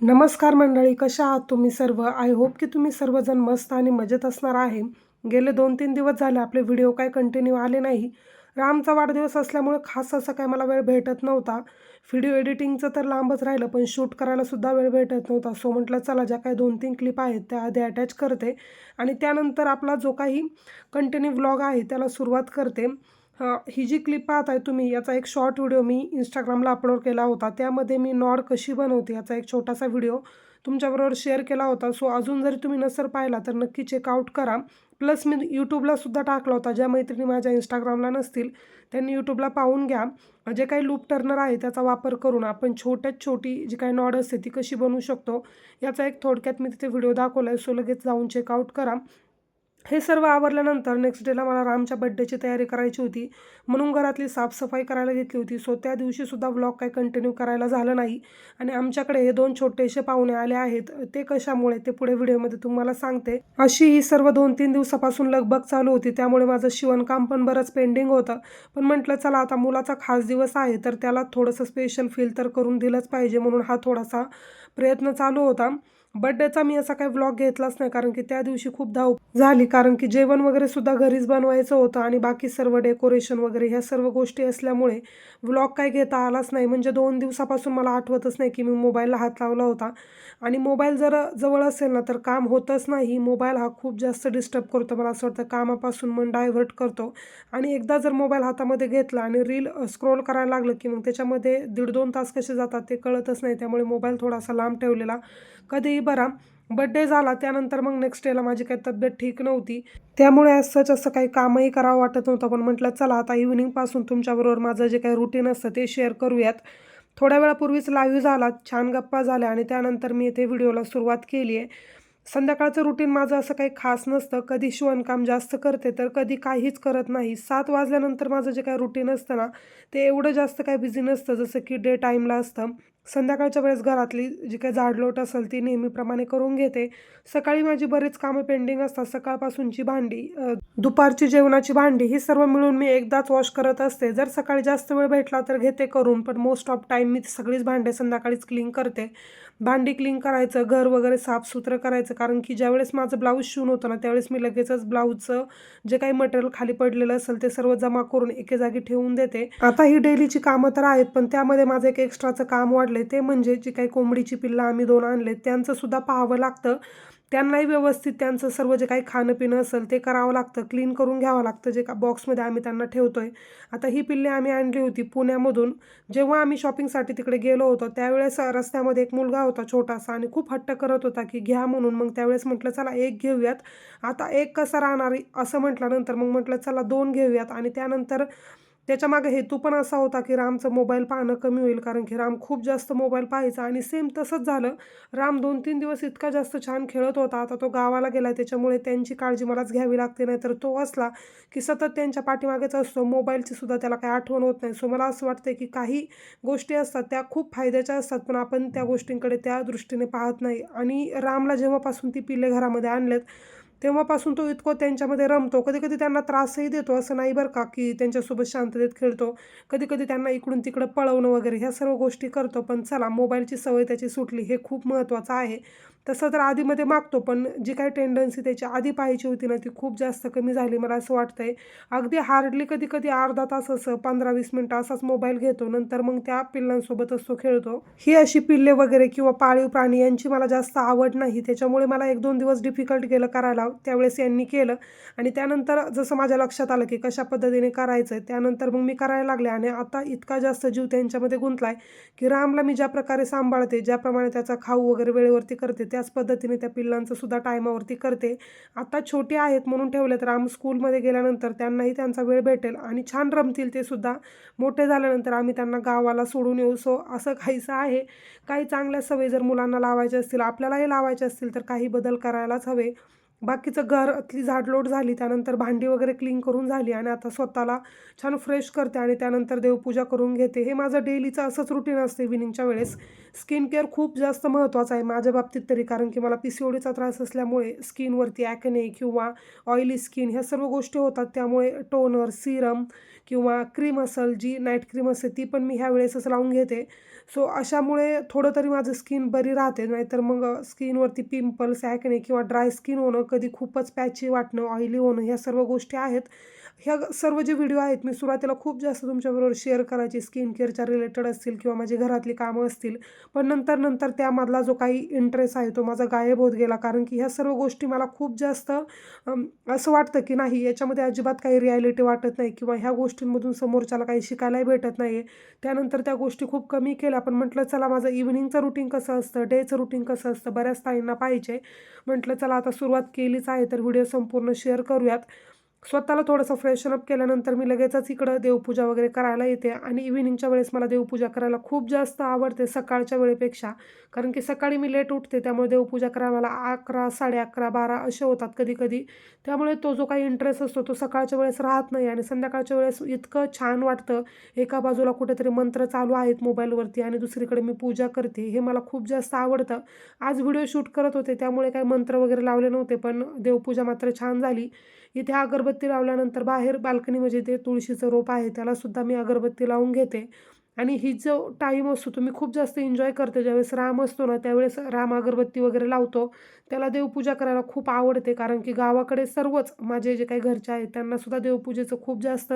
नमस्कार मंडळी कशा आहात तुम्ही सर्व? आय होप की तुम्ही सर्वजण मस्त आणि मजेत असणार आहे. गेले दोन तीन दिवस झाले आपले व्हिडिओ काय कंटिन्यू आले नाही. रामचा वाढदिवस असल्यामुळे खास असं काय मला वेळ भेटत नव्हता. व्हिडिओ एडिटिंगचं तर लांबच राहिलं पण शूट करायलासुद्धा वेळ भेटत नव्हता. सो म्हटलं चला ज्या काही दोन तीन क्लिप आहेत त्या आधी अटॅच करते. आणि त्यानंतर आपला जो काही कंटिन्यू व्लॉग आहे त्याला सुरुवात करते. ही जी क्लिप पाहत आहे तुम्ही याचा एक शॉर्ट व्हिडिओ मी इंस्टाग्रामला अपलोड केला होता. त्यामध्ये मी नॉड कशी बनवते याचा एक छोटासा व्हिडिओ तुमच्याबरोबर शेअर केला होता. सो अजून जरी तुम्ही नसर पाहिला तर नक्की चेकआउट करा. प्लस मी यूट्यूबला सुद्धा टाकला होता. ज्या मैत्रिणी माझ्या इंस्टाग्रामला नसतील त्यांनी यूट्यूबला पाहून घ्या. जे काही लूप टर्नर आहे त्याचा वापर करून आपण छोट्यात छोटी जी काही नॉड असते ती कशी बनवू शकतो याचा एक थोडक्यात मी तिथे व्हिडिओ दाखवला आहे सो लगेच जाऊन चेकआउट करा. हे सर्व आवरल्यानंतर नेक्स्ट डेला मला रामच्या बड्डेची तयारी करायची होती. म्हणून घरातली साफसफाई करायला घेतली होती. सो त्या दिवशीसुद्धा व्लॉग काही कंटिन्यू करायला झालं नाही. आणि आमच्याकडे हे दोन छोटेसे पाहुणे आले आहेत. ते कशामुळे? ते पुढे व्हिडिओमध्ये तुम्हाला सांगते. अशी ही सर्व दोन तीन दिवसापासून लगबग चालू होती. त्यामुळे माझं शिवणकाम पण बरंच पेंडिंग होतं. पण म्हटलं चला आता मुलाचा खास दिवस आहे तर त्याला थोडंसं स्पेशल फील तर करून दिलंच पाहिजे. म्हणून हा थोडासा प्रयत्न चालू होता. बड्डेचा मी असा काही व्लॉग घेतलाच नाही कारण की त्या दिवशी खूप धाव झाली. कारण की जेवण वगैरे सुद्धा घरीच बनवायचं होतं आणि बाकी सर्व डेकोरेशन वगैरे ह्या सर्व गोष्टी असल्यामुळे व्लॉग काय घेता आलाच नाही. म्हणजे दोन दिवसापासून मला आठवतच नाही की मी मोबाईलला हात लावला होता. आणि मोबाईल जर जवळ असेल ना तर काम होतच नाही. मोबाईल हा खूप जास्त डिस्टर्ब करतो. मला असं वाटतं कामापासून मन डायव्हर्ट करतो. आणि एकदा जर मोबाईल हातामध्ये घेतला आणि रील स्क्रोल करायला लागलं की मग त्याच्यामध्ये दीड दोन तास कसे जातात ते कळतच नाही. त्यामुळे मोबाईल थोडासा लांब ठेवलेला. कधीही बरा. बड्डे झाला त्यानंतर मग नेक्स्ट डेला माझी काही तब्येत ठीक नव्हती. त्यामुळे as सच असं काही कामही करावं वाटत नव्हतं पण म्हटलं चला आता इव्हिनिंगपासून तुमच्याबरोबर माझं जे काही रुटीन असतं ते शेअर करूयात. थोड्या वेळापूर्वीच लाईव्ह झाला छान गप्पा झाल्या आणि त्यानंतर मी इथे व्हिडिओला सुरुवात केली आहे. संध्याकाळचं रुटीन माझं असं काही खास नसतं. कधी शिवणकाम जास्त करते तर कधी काहीच करत नाही. सात वाजल्यानंतर माझं जे काही रुटीन असतं ना ते एवढं जास्त काही बिझी नसतं जसं की डे टाईमला असतं. संध्याकाळच्या वेळेस घरातली जी काही झाडलोट असेल ती नेहमीप्रमाणे करून घेते. सकाळी माझी बरीच कामं पेंडिंग असतात. सकाळपासूनची भांडी दुपारची जेवणाची भांडी ही सर्व मिळून मी एकदाच वॉश करत असते. जर सकाळी जास्त वेळ भेटला तर घेते करून पण मोस्ट ऑफ टाईम मी सगळीच भांडे संध्याकाळीच क्लीन करते. भांडी क्लीन करायचं घर वगैरे साफसुथरं करायचं. कारण की ज्यावेळेस माझं ब्लाऊज शिवून होतं ना त्यावेळेस मी लगेचच ब्लाऊजचं जे काही मटेरियल खाली पडलेलं असेल ते सर्व जमा करून एके जागी ठेवून देते. आता ही डेलीची कामं तर आहेत पण त्यामध्ये माझं एक एक्स्ट्राचं काम वाढले ते म्हणजे जी काही कोंबडीची पिल्लं आम्ही दोन आणले त्यांचं सुद्धा पाहावं लागतं. त्यांनाही व्यवस्थित त्यांचं सर्व जे काही खाणं पिणं असेल ते करावं लागतं. क्लीन करून घ्यावं लागतं. जे का बॉक्समध्ये आम्ही त्यांना ठेवतो आहे आता ही पिल्ले आम्ही आणली होती पुण्यामधून. जेव्हा आम्ही शॉपिंगसाठी तिकडे गेलो होतो त्यावेळेस रस्त्यामध्ये एक मुलगा होता छोटासा आणि खूप हट्ट करत होता की घ्या म्हणून. मग त्यावेळेस म्हटलं चला एक घेऊयात. आता एक कसं राहणार? असं म्हटल्यानंतर मग म्हटलं चला दोन घेऊयात. आणि त्यानंतर त्याच्यामागे हेतू पण असा होता की रामचं मोबाईल पाहणं कमी होईल कारण की राम खूप जास्त मोबाईल पाहायचा आणि सेम तसंच झालं. राम दोन तीन दिवस इतका जास्त छान खेळत होता आता तो गावाला गेला त्याच्यामुळे त्यांची काळजी मलाच घ्यावी लागते नाही तर तो असला की सतत त्यांच्या पाठीमागेच असतो मोबाईलची सुद्धा त्याला काही आठवण होत नाही. सो मला असं वाटतं की काही गोष्टी असतात त्या खूप फायद्याच्या असतात पण आपण त्या गोष्टींकडे त्या दृष्टीने पाहत नाही. आणि रामला जेव्हापासून ती पिल्ले घरामध्ये आणलेत तेव्हापासून तो इतकं त्यांच्यामध्ये रमतो. कधी कधी त्यांना त्रासही देतो असं नाही बरं का की त्यांच्यासोबत शांततेत खेळतो. कधी कधी त्यांना इकडून तिकडं पळवणं वगैरे ह्या सर्व गोष्टी करतो. पण चला मोबाईलची सवय त्याची सुटली हे खूप महत्त्वाचं आहे. तसं तर आधीमध्ये मागतो पण जी काही टेंडन्सी त्याची आधी पाहायची होती ना ती खूप जास्त कमी झाली मला असं वाटतं आहे अगदी हार्डली कधी कधी अर्धा तास असं पंधरा वीस मिनटं असाच मोबाईल घेतो नंतर मग त्या पिल्लांसोबतच तो खेळतो. ही अशी पिल्ले वगैरे किंवा पाळीव प्राणी यांची मला जास्त आवड नाही. त्याच्यामुळे मला एक दोन दिवस डिफिकल्ट गेलं करायला त्यावेळेस यांनी केलं. आणि त्यानंतर जसं माझ्या लक्षात आलं की कशा पद्धतीने करायचं आहे त्यानंतर मग मी करायला लागले आणि आता इतका जास्त जीव त्यांच्यामध्ये गुंतला आहे की रामला मी ज्या प्रकारे सांभाळते ज्याप्रमाणे त्याचा खाऊ वगैरे वेळेवरती करते त्याच पद्धतीने त्या पिल्लांचं सुद्धा टायमावरती करते. आता छोटे आहेत म्हणून ठेवले तर आम्ही स्कूलमध्ये गेल्यानंतर त्यांनाही त्यांचा वेळ भेटेल आणि छान रमतील ते सुद्धा. मोठे झाल्यानंतर आम्ही त्यांना गावाला सोडून येऊ. सो असं काहीसं आहे. काही चांगल्या सवयी जर मुलांना लावायच्या असतील आपल्यालाही लावायच्या असतील तर काही बदल करायलाच हवे. बाकीचं घरातली झाडलोट झाली त्यानंतर भांडी वगैरे क्लीन करून झाली आणि आता स्वतःला छान फ्रेश करते आणि त्यानंतर देवपूजा करून घेते. हे माझं डेलीचं असंच रुटीन असते इव्हिनिंगच्या वेळेस. स्किन केअर खूप जास्त महत्त्वाचं आहे माझ्या बाबतीत तरी कारण की मला पी सी ओडीचा त्रास असल्यामुळे स्किनवरती ॲकने किंवा ऑइली स्किन ह्या सर्व गोष्टी होतात. त्यामुळे टोनर सिरम किंवा क्रीम असेल जी नाईट क्रीम असते ती पण मी ह्या वेळेसच लावून घेते. सो अशामुळे थोडं तरी माझं स्किन बरी राहते. नाहीतर मग स्किनवरती पिंपल्स ॲकने किंवा ड्राय स्किन होणं कधी खूपच पॅची वाटणं ऑइली होणं ह्या सर्व गोष्टी आहेत. ह्या सर्व जे व्हिडिओ आहेत मी सुरुवातीला खूप जास्त तुमच्याबरोबर शेअर करायची स्किन केअरच्या रिलेटेड असतील किंवा माझी घरातली कामं असतील. पण नंतर नंतर त्यामधला जो काही इंटरेस्ट आहे तो माझा गायब होत गेला. कारण की ह्या सर्व गोष्टी मला खूप जास्त असं वाटतं की नाही याच्यामध्ये अजिबात काही रिॲलिटी वाटत नाही किंवा ह्या गोष्टींमधून समोरच्याला काही शिकायलाही भेटत नाही त्यानंतर त्या गोष्टी खूप कमी केल्या. आपण म्हटलं चला माझं इव्हिनिंगचं रुटीन कसं असतं? डेचं रुटीन कसं असतं? बऱ्याच ताईंना पाहिजे. म्हटलं चला आता सुरुवात केलीच आहे तर व्हिडिओ संपूर्ण शेअर करूयात. स्वतःला थोडंसं फ्रेशन अप केल्यानंतर मी लगेचच इकडं देवपूजा वगैरे करायला येते. आणि इव्हिनिंगच्या वेळेस मला देवपूजा करायला खूप जास्त आवडते सकाळच्या वेळेपेक्षा. कारण की सकाळी मी लेट उठते त्यामुळे देवपूजा करायला मला अकरा साडे अकरा बारा असे होतात कधी कधी त्यामुळे तो जो काही इंटरेस्ट असतो तो सकाळच्या वेळेस राहत नाही. आणि संध्याकाळच्या वेळेस इतकं छान वाटतं. एका बाजूला कुठेतरी मंत्र चालू आहेत मोबाईलवरती आणि दुसरीकडे मी पूजा करते. हे मला खूप जास्त आवडतं. आज व्हिडिओ शूट करत होते त्यामुळे काही मंत्र वगैरे लावले नव्हते पण देवपूजा मात्र छान झाली. इथे अगरबत्ती लावल्यानंतर बाहेर बाल्कनीमध्ये म्हणजे ते तुळशीचं रोप आहे त्यालासुद्धा मी अगरबत्ती लावून घेते. आणि ही जो टाईम असतो तो मी खूप जास्त एन्जॉय करते ज्यावेळेस राम असतो ना त्यावेळेस राम अगरबत्ती वगैरे लावतो. त्याला देवपूजा करायला खूप आवडते कारण की गावाकडे सर्वच माझे जे काही घरचे आहेत त्यांनासुद्धा देवपूजेचं खूप जास्त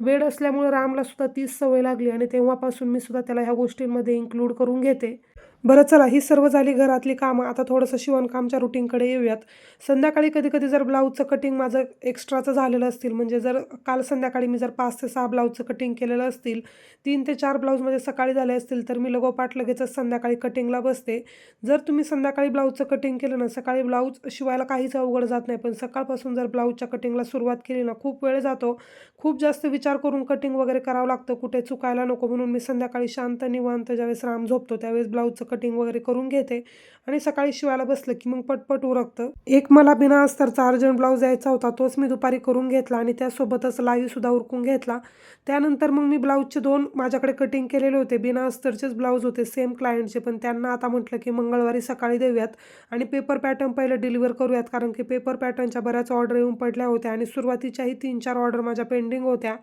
वेळ असल्यामुळे रामलासुद्धा तीच सवय लागली. आणि तेव्हापासून मी सुद्धा त्याला ह्या गोष्टींमध्ये इन्क्लूड करून घेते. बरं चला ही सर्व झाली घरातली कामं. आता थोडंसं शिवणकामच्या रुटीनकडे येऊयात. संध्याकाळी कधी कधी जर ब्लाऊजचं कटिंग माझं एक्स्ट्राचं झालेलं असतील म्हणजे जर काल संध्याकाळी मी जर पाच ते सहा ब्लाऊजचं कटिंग केलेलं असतील तीन ते चार ब्लाऊज माझे सकाळी झाले असतील तर मी लगोपाठ लगेचच संध्याकाळी कटिंगला बसते. जर तुम्ही संध्याकाळी ब्लाऊजचं कटिंग केलं ना सकाळी ब्लाऊज शिवायला काहीच अवघड जात नाही पण सकाळपासून जर ब्लाऊजच्या कटिंगला सुरुवात केली ना खूप वेळ जातो. खूप जास्त विचार करून कटिंग वगैरे करावं लागतं. कुठे चुकायला नको म्हणून मी संध्याकाळी शांत निवांत ज्यावेळेस राम झोपतो त्यावेळेस ब्लाऊजचं कटिंग वगैरे करून घेते. आणि सकाळी शिवायला बसलं की मग पटपट उरकतं. एक मला बिना अस्तरचा अर्जंट ब्लाऊज यायचा होता तोच मी दुपारी करून घेतला आणि त्यासोबतच लाईव्हसुद्धा उरकून घेतला. त्यानंतर मग मी ब्लाऊजचे दोन माझ्याकडे कटिंग केलेले होते बिना अस्तरचेच ब्लाऊज होते सेम क्लायंटचे पण त्यांना आता म्हटलं की मंगळवारी सकाळी देऊयात आणि पेपर पॅटर्न पहिलं डिलिव्हर करूयात कारण की पेपर पॅटर्नच्या बऱ्याच ऑर्डर येऊन पडल्या होत्या आणि सुरुवातीच्याही तीन चार ऑर्डर माझ्या पेंडिंग होत्या.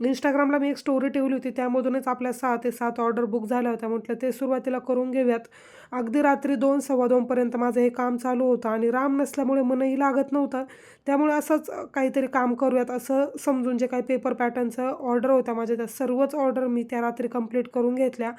इंस्टाग्रामला मी एक स्टोरी ठेवली होती. त्यामधूनच आपल्या सहा ते सात ऑर्डर बुक झाल्या होत्या. म्हटलं ते सुरुवातीला करून घेऊयात. अगदी रात्री दोन सव्वा दोनपर्यंत माझं हे काम चालू होतं आणि राम नसल्यामुळे मनही लागत नव्हतं. त्यामुळे असंच काहीतरी काम करूयात. असं समजून जे काही पेपर पॅटर्नचं ऑर्डर होत्या माझ्या त्या सर्वच ऑर्डर मी त्या रात्री कंप्लीट करून घेतल्या.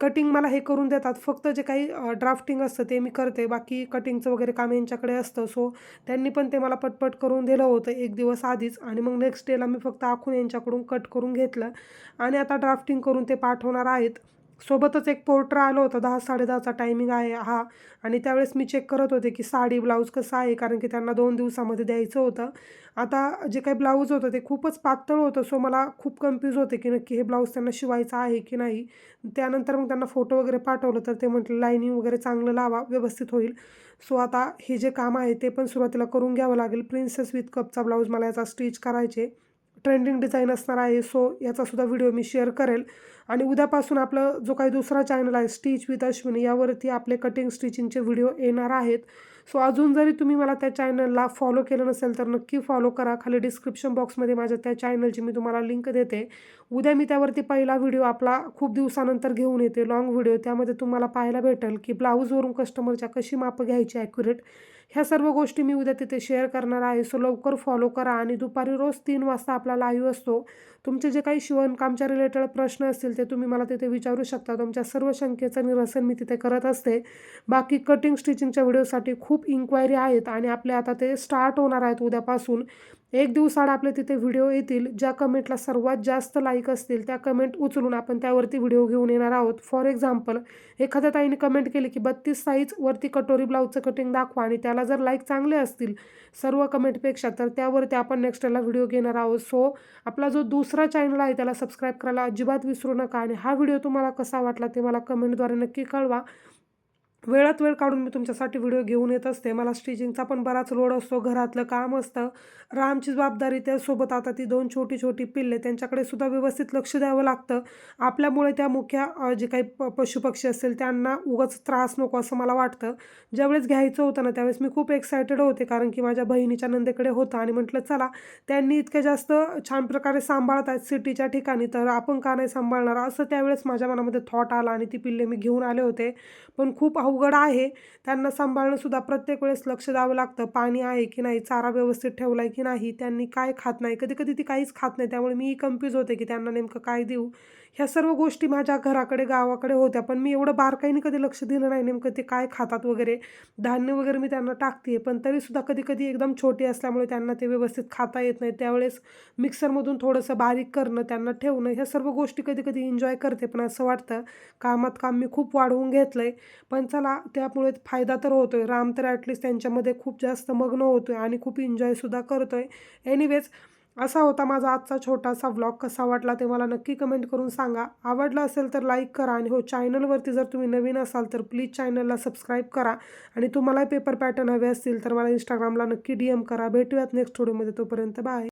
कटिंग मला हे करून देतात. फक्त जे काही ड्राफ्टिंग असतं ते मी करते. बाकी कटिंगचं वगैरे काम यांच्याकडे असतं. सो त्यांनी पण ते मला पटपट करून दिलं होतं एक दिवस आधीच. आणि मग नेक्स्ट डेला मी फक्त आखून यांच्याकडून कट करून घेतलं. आणि आता ड्राफ्टिंग करून ते पाठवणार आहेत. सोबतच एक पोर्टर आलं होतं दहा साडेदहाचा टायमिंग आहे हा. आणि त्यावेळेस मी चेक करत होते की साडी ब्लाऊज कसं आहे? कारण की त्यांना दोन दिवसामध्ये द्यायचं होतं. आता जे काही ब्लाऊज होतं ते खूपच पातळ होतं सो मला खूप कन्फ्यूज होते की नक्की हे ब्लाऊज त्यांना शिवायचं आहे की नाही. त्यानंतर मग त्यांना फोटो वगैरे पाठवलं तर ते म्हटलं लाईनिंग वगैरे चांगलं लावा व्यवस्थित होईल. सो आता हे जे काम आहे ते पण सुरुवातीला करून घ्यावं लागेल. प्रिन्सेस विथ कपचा ब्लाऊज मला याचा स्टिच करायचे. ट्रेंडिंग डिझाईन असणार आहे सो याचासुद्धा व्हिडिओ मी शेअर करेल. आणि उद्यापासून आपलं जो काही दुसरा चॅनल आहे स्टिच विथ अश्विनी यावरती आपले कटिंग स्टिचिंगचे व्हिडिओ येणार आहेत. सो अजून जरी तुम्ही मला त्या चॅनलला फॉलो केलं नसेल तर नक्की फॉलो करा. खाली डिस्क्रिप्शन बॉक्समध्ये माझ्या त्या चॅनलची मी तुम्हाला लिंक देते. उद्या मी त्यावरती पहिला व्हिडिओ आपला खूप दिवसानंतर घेऊन येते लॉंग व्हिडिओ त्यामध्ये तुम्हाला पाहायला भेटेल की ब्लाऊजवरून कस्टमरच्या कशी मापं घ्यायची ॲक्युरेट ह्या सर्व गोष्टी मी उद्या तिथे शेअर करणार आहे. सो लवकर फॉलो करा. आणि दुपारी रोज तीन वाजता आपला लाईव्ह असतो. तुमचे जे काही शिवणकामच्या रिलेटेड प्रश्न असतील ते तुम्ही मला तिथे विचारू शकता. तुमच्या सर्व शंकेचं निरसन मी तिथे करत असते. बाकी कटिंग स्टिचिंगच्या व्हिडिओसाठी खूप इन्क्वायरी आहेत आणि आपले आता ते स्टार्ट होणार आहेत उद्यापासून. एक दिवसाआड आपले तिथे व्हिडिओ येतील ज्या कमेंटला सर्वात जास्त लाईक असतील त्या कमेंट उचलून आपण त्यावरती व्हिडिओ घेऊन येणार आहोत. फॉर एक्झाम्पल एखाद्या ताईने कमेंट केली की बत्तीस साईज वरती कटोरी ब्लाऊजचं कटिंग दाखवा आणि त्याला जर लाईक चांगले असतील सर्व कमेंटपेक्षा तर त्यावरती आपण नेक्स्टला व्हिडिओ घेणार आहोत. सो आपला जो दुसरा चॅनल आहे त्याला सबस्क्राईब करायला अजिबात विसरू नका. आणि हा व्हिडिओ तुम्हाला कसा वाटला ते मला कमेंटद्वारे नक्की कळवा. वेळात वेळ काढून मी तुमच्यासाठी व्हिडिओ घेऊन येत असते. मला स्टिचिंगचा पण बराच लोड असतो. घरातलं काम असतं. रामची जबाबदारी त्यासोबत आता ती दोन छोटी छोटी पिल्ले त्यांच्याकडे सुद्धा व्यवस्थित लक्ष द्यावं लागतं. आपल्यामुळे त्या मुख्य जे काही प पशुपक्षी असेल त्यांना उगाच त्रास नको असं मला वाटतं. ज्यावेळेस घ्यायचं होतं ना त्यावेळेस मी खूप एक्सायटेड होते. कारण की माझ्या बहिणीच्या नंदेकडे होतं आणि म्हटलं चला त्यांनी इतक्या जास्त छान प्रकारे सांभाळत आहेत सिटीच्या ठिकाणी तर आपण का नाही सांभाळणार? असं त्यावेळेस माझ्या मनामध्ये थॉट आला आणि ती पिल्ले मी घेऊन आले होते. पण खूप अवघड आहे. त्यांना सांभाळणंसुद्धा प्रत्येक वेळेस लक्ष द्यावं लागतं. पाणी आहे की नाही चारा व्यवस्थित ठेवला आहे की नाही त्यांनी काय खात नाही. कधी कधी ती काहीच खात नाही. त्यामुळे मी कन्फ्यूज होते की त्यांना नेमकं काय देऊ? ह्या सर्व गोष्टी माझ्या घराकडे गावाकडे होत्या पण मी एवढं बारकाईने कधी लक्ष दिलं नाही नेमकं ते काय खातात वगैरे धान्य वगैरे मी त्यांना टाकते पण तरीसुद्धा कधी कधी एकदम छोटी असल्यामुळे त्यांना ते व्यवस्थित खाता येत नाही. त्यावेळेस मिक्सरमधून थोडंसं बारीक करणं त्यांना ठेवणं ह्या सर्व गोष्टी कधी कधी एन्जॉय करते पण असं वाटतं कामात काम मी खूप वाढवून घेतलं आहे पण चला त्यामुळे फायदा तर होतो आहे राम तर ॲटलिस्ट त्यांच्यामध्ये खूप जास्त मग्न होतो आहे आणि खूप एन्जॉयसुद्धा करतो आहे एनिवेज असा होता माझा आजचा छोटासा व्लॉग कसा वाटला ते मला नक्की कमेंट करून सांगा. आवडला असेल तर लाईक करा आणि हो चॅनलवरती जर तुम्ही नवीन असाल तर प्लीज चॅनलला सबस्क्राईब करा. आणि तुम्हाला पेपर पॅटर्न हवे असतील तर मला इंस्टाग्रामला नक्की डी एम करा. भेटूयात नेक्स्ट व्हिडिओमध्ये तोपर्यंत बाय